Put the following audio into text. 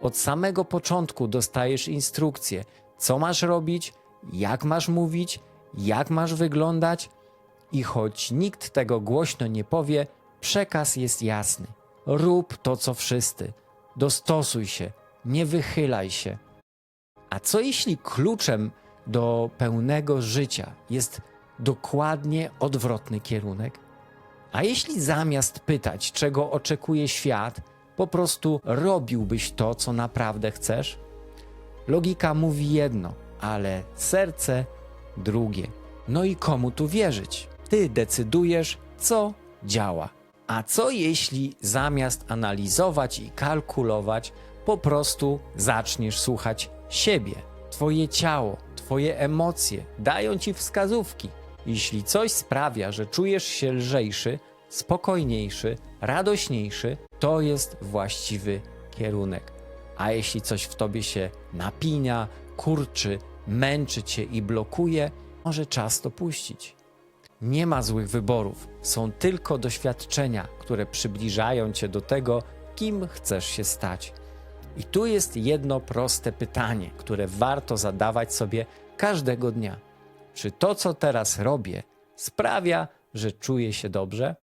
Od samego początku dostajesz instrukcje, co masz robić, jak masz mówić, jak masz wyglądać. I choć nikt tego głośno nie powie, przekaz jest jasny. Rób to, co wszyscy. Dostosuj się, nie wychylaj się. A co jeśli kluczem do pełnego życia jest dokładnie odwrotny kierunek? A jeśli zamiast pytać, czego oczekuje świat, po prostu robiłbyś to, co naprawdę chcesz? Logika mówi jedno, ale serce drugie. No i komu tu wierzyć? Ty decydujesz, co działa. A co jeśli zamiast analizować i kalkulować, po prostu zaczniesz słuchać siebie? Twoje ciało, twoje emocje dają ci wskazówki. Jeśli coś sprawia, że czujesz się lżejszy, spokojniejszy, radośniejszy, to jest właściwy kierunek. A jeśli coś w tobie się napina, kurczy, męczy cię i blokuje, może czas to puścić. Nie ma złych wyborów, są tylko doświadczenia, które przybliżają cię do tego, kim chcesz się stać. I tu jest jedno proste pytanie, które warto zadawać sobie każdego dnia. Czy to, co teraz robię, sprawia, że czuję się dobrze?